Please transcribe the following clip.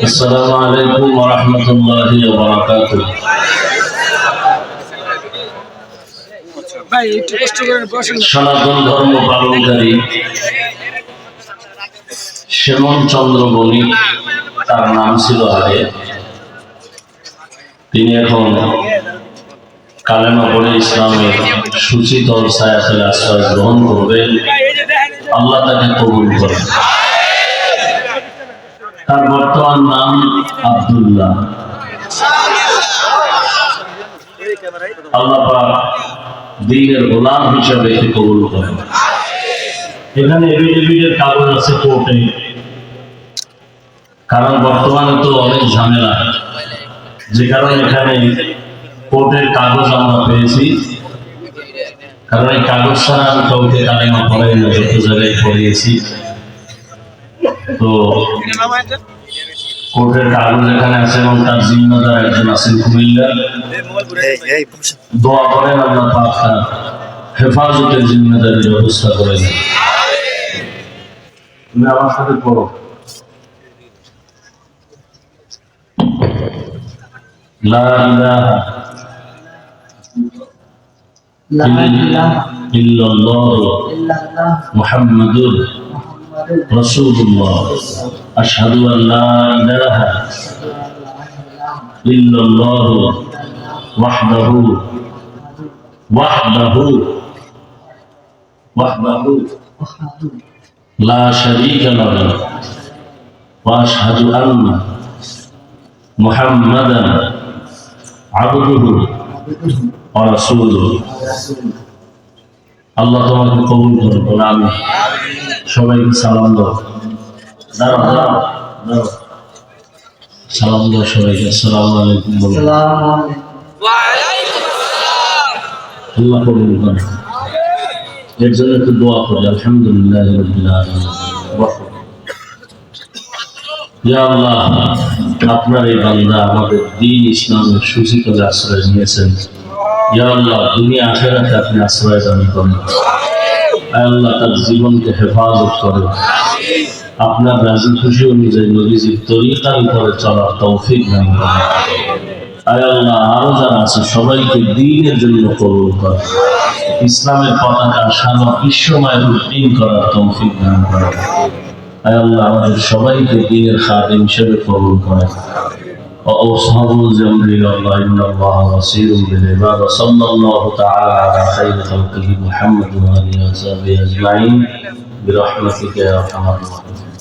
السلام عليكم ورحمة الله وبركاته ভাই একটু কষ্ট করে বসেন সনাতন ধর্ম পালনকারী শ্যামন চন্দ্র বণিক তার নাম ছিল আগে। তিনি এখন কালেমা ইসলামের সুচিতল ছায়াতলে আশ্রয় গ্রহণ করবেন। আল্লাহ তাকে কবুল করেন। তার বর্তমান নাম আব্দুল্লাহ। আল্লাহ দিনের গোলাম হিসাবে কবুল করেন। এখানে এভিডেভিডের কাগজ আছে কোর্টে। কারণ বর্তমানে তো অনেক ঝামেলা। যে কারণে এখানে কোর্টের কাগজ আমরা পেয়েছি। কারণ এই কাগজ ছাড়া আমি কাউকে কালেমা পড়াই না যত জায়গায় পড়িয়েছি। তো কোর্টের কাগজ এখানে আছে এবং তার জিম্মাদার একজন আছেন কুমিল্লা। দোয়া করেন আল্লাহ পাক তার হেফাজতের জিম্মাদারির ব্যবস্থা করে দেন। তুমি আমার সাথে পড়ো। لا إله الا الله إلا الله محمد رسول الله. أشهد أن لا إله إلا الله وحده وحده وحده. لا شريك له. وأشهد أن محمدا আবুদুহু রাসূলুহু। আল্লাহ তোমাকে কবুল করুন আমি সবাইকে সালাম দাও। দাঁড়াও দাঁড়াও দাঁড়াও। সালাম দাও সবাইকে, আসসালামু আলাইকুম আল্লাহ কবুল এর জন্য একটু দোয়া করি, আলহামদুলিল্লাহ আপনার এই বান্দা আমাদের দিন ইসলামের সুচিতলে আশ্রয় নিয়েছেন। ইয়া আল্লাহ, দুনিয়া আখেরাতে আপনি আশ্রয় দান করেন। আল্লাহ, তার জীবনকে হেফাজত করেন। আপনার রাজি খুশি অনুযায়ী নবীজির তরিকার উপরে চলার তৌফিক দান করেন। আয় আল্লাহ, আরও যারা আছে, সবাইকে দিনের জন্য কবুল কর ইসলামের পতাকা সারা বিশ্বময় উদ্দিন করার তৌফিক দান করে আয় আল্লাহ আমাদের সবাইকে দিনের খাদিম হিসেবে কবুল করে وأوصاه الجمر إلى الله إن الله بصير بالعباد صلى الله تعالى على خير خلقه محمد وآله وصحبه أجمعين برحمتك يا أرحم الراحمين